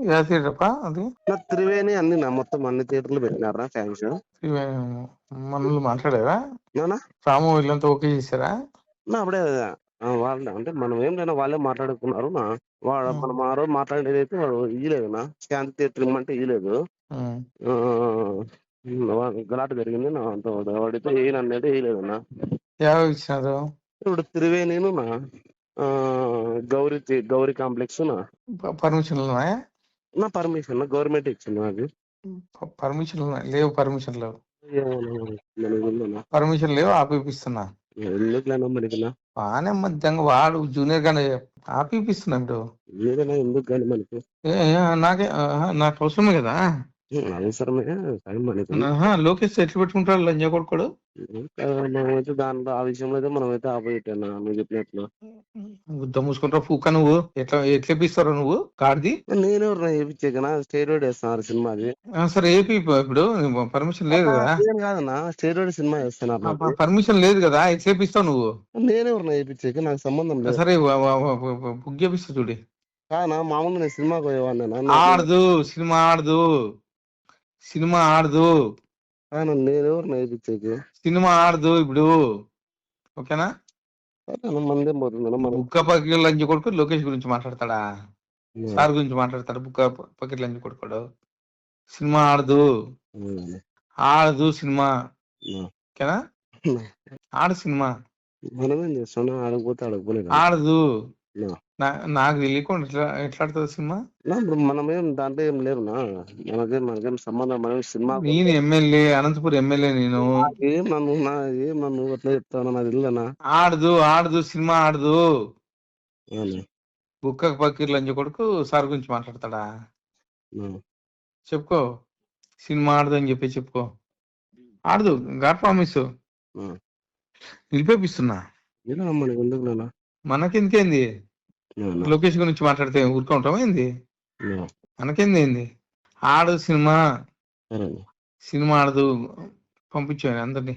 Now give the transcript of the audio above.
ఏ అది? త్రివేణి అన్ని నా మొత్తం అన్ని థియేటర్లు పెట్టినారా ఫ్యాన్స్? ఇవే మనల్ని మాట్లాడారా? రాము వీళ్ళంతా ఓకే చేశారా? నా అప్పుడే వాళ్ళే అంటే మనం ఏం లేనా వాళ్ళే మాట్లాడుకున్నారు నా. వాడు. మనం ఆ రోజు మాట్లాడేది అయితే వాడు ఇయ్యలేదు నా. శాంతి థియేటర్ ఇమ్మంటే ఇయ్యలేదు. గలాట జరిగింది నా. అంత వాడు- వాడితే ఏయను అనేది వేయలేదు నా. యాభై ఇచ్చినారు. ఇప్పుడు త్రివేణిను నా. గౌరీ గౌరీ కాంప్లెక్స్ నా? ఉన్నాయా నా పర్మిషన్ గవర్నమెంట్ ఇచ్చింది నాకు పర్మిషన్లు ఉన్నాయి లేవు పర్మిషన్ లేవు. పర్మిషన్ లేవు ఆపిపిస్తున్నా. బాగానే మధ్యంగా వాడు జూనియర్ గానే ఆపిపిస్తున్నా ఇప్పుడు ఎందుకు కానీ మనకి? నాకే నాకు అవసరమే కదా? అవసరమే కానీ మనకి ఆహా, లోకేష్ ఎట్లు పెట్టుకుంటాడు లంజా కొడుకోడు? మనమైతే దాంట్లో ఆ విషయంలో అయితే మనమైతే ఆపోయిట్టా నువ్వు చెప్పినట్లు గుద్ద మూసుకుంటావు పూక నువ్వు? ఎట్లా ఎట్లా ఇప్పిస్తావు నువ్వు? కార్ది? నేనెవరు వేయించాకనా స్టేరోడ్ వేస్తున్నారు సినిమాది. సరే ఏపీ ఇప్పుడు పర్మిషన్ లేదు కదా? నేను కాదన్నా స్టేరోడ్ సినిమా వేస్తున్నారు. పర్మిషన్ లేదు కదా ఎట్లా ఇప్పిస్తావు నువ్వు? నేనెవరు వేయించాక నాకు సంబంధం లేదు. సరే బుక్ చేపిస్తా చూడి. కానా మామూలు నేను సినిమాకి పోయేవాడినా ఆడదు సినిమా ఆడదు. సినిమా ఆడదు. నేనెవరు వేయించాక సినిమా ఆడదు ఇప్పుడు. ఓకేనా? మందేం బుక్క లంచ్ కొడుకు లోకేష్ గురించి మాట్లాడతాడా? సార్ గురించి మాట్లాడతాడు? బుక్క పక్కకి లంచ్ కొడుకోడు. సినిమా ఆడదు. ఆడదు సినిమా. ఓకేనా? ఆడు సినిమా. మనమేం చేస్తున్నాం ఆడకపోతే ఆడకపోలేదు? ఆడదు. నాకు తెలియకుండా ఎట్లా ఎట్లా ఆడుతుంది సినిమా? ఇప్పుడు మనమేం దాంట్లో ఏం లేవునా మనకేం మనకేం సంబంధం మనం సినిమా నేను ఎమ్మెల్యే అనంతపురం ఎమ్మెల్యే నేను. ఏం నన్ను నా ఏం నన్ను అట్లా చెప్తాను నాకు తెలియదనా ఆడదు ఆడదు సినిమా ఆడదు? బుక్క పక్కకి లంచ్ కొడుకు సార్ గురించి మాట్లాడతాడా. చెప్పుకో. సినిమా ఆడదు అని చెప్పి చెప్పుకో. ఆడదు గాడ్ ప్రామిస్. నిలిపేపిస్తున్నా. మనకెందుకేంది? లోకేష్ గురించి మాట్లాడితే ఊరుకుంటాం ఏంది. మనకేంది ఏంది? ఆడదు సినిమా సినిమా ఆడదు పంపించాను అందరినీ.